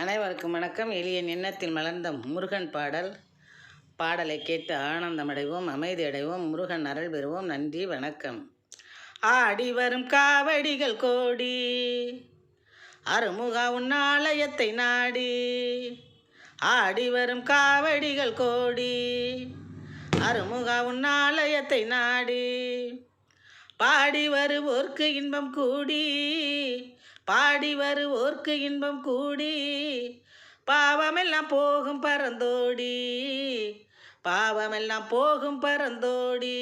அனைவருக்கும் வணக்கம். எளிய எண்ணத்தில் மலர்ந்த முருகன் பாடல். பாடலை கேட்டு ஆனந்தமடைவோம் அமைதியடைவோம் முருகன் அருள் பெறுவோம். நன்றி வணக்கம். ஆடி வரும் காவடிகள் கோடி அருமுகா உன்னாலயத்தை நாடி ஆடி வரும் காவடிகள் கோடி அருமுகா உன்னாலயத்தை நாடி பாடி வருவோர்க்கு இன்பம் கூடி பாடி வருவோர்க்கு இன்பம் கூடி பாவமெல்லாம் போகும் பறந்தோடி பாவமெல்லாம் போகும் பறந்தோடி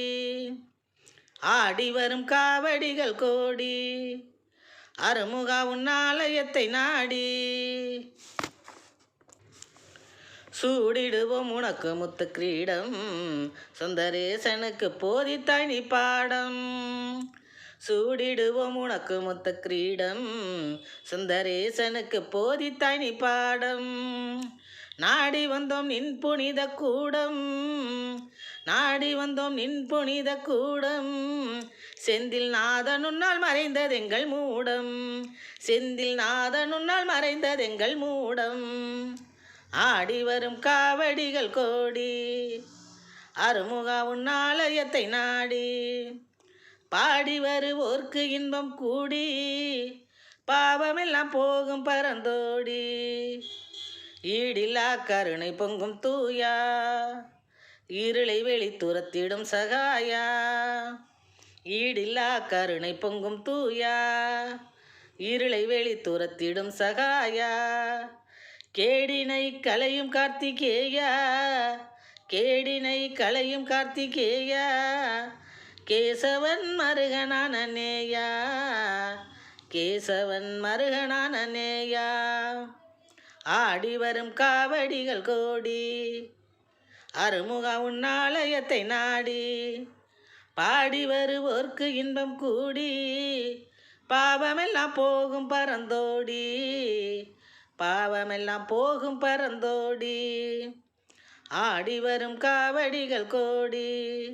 ஆடி வரும் காவடிகள் கோடி அருமுகா உன் ஆலயத்தை நாடி. சூடிடுவோம் உனக்கு முத்து கிரீடம் சுந்தரேசனுக்கு போதித்தாய் நீ பாடம். சூடிடுவோம் உனக்கு மொத்த கிரீடம். சுந்தரேசனுக்கு போதித்தாய் நீ பாடம். நாடி வந்தோம் நின் புனித கூடம். நாடி வந்தோம் நின் புனித கூடம். செந்தில் நாதனுன்னால் மறைந்ததெங்கள் மூடம். செந்தில் நாதனுன்னால் மறைந்ததெங்கள் மூடம். ஆடி வரும் காவடிகள் கோடி. அருமுகா உன் ஆலயத்தை நாடி. பாடி வருவோர்க்கு இன்பம் கூடி பாவமெல்லாம் போகும் பரந்தோடி. ஈடில்லா கருணை பொங்கும் தூயா இருளை வெளி துரத்திடும் சகாயா. ஈடில்லா கருணை பொங்கும் தூயா இருளை வெளி துரத்திடும் சகாயா. கேடினை கலையும் கார்த்திகேயா கேடினை கலையும் கார்த்திகேயா. கேசவன் மருகனான நேயா. கேசவன் மருகனான நேயா. ஆடி வரும் காவடிகள் கோடி. அருமுக உன்னாலயத்தை நாடி. பாடி வருவோர்க்கு இன்பம் கூடி. பாவமெல்லாம் போகும் பரந்தோடி. பாவமெல்லாம் போகும் பரந்தோடி. ஆடி வரும் காவடிகள் கோடி.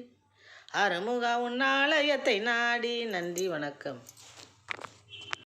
அருமுக உன்னாலயத்தை நாடி. நன்றி வணக்கம்.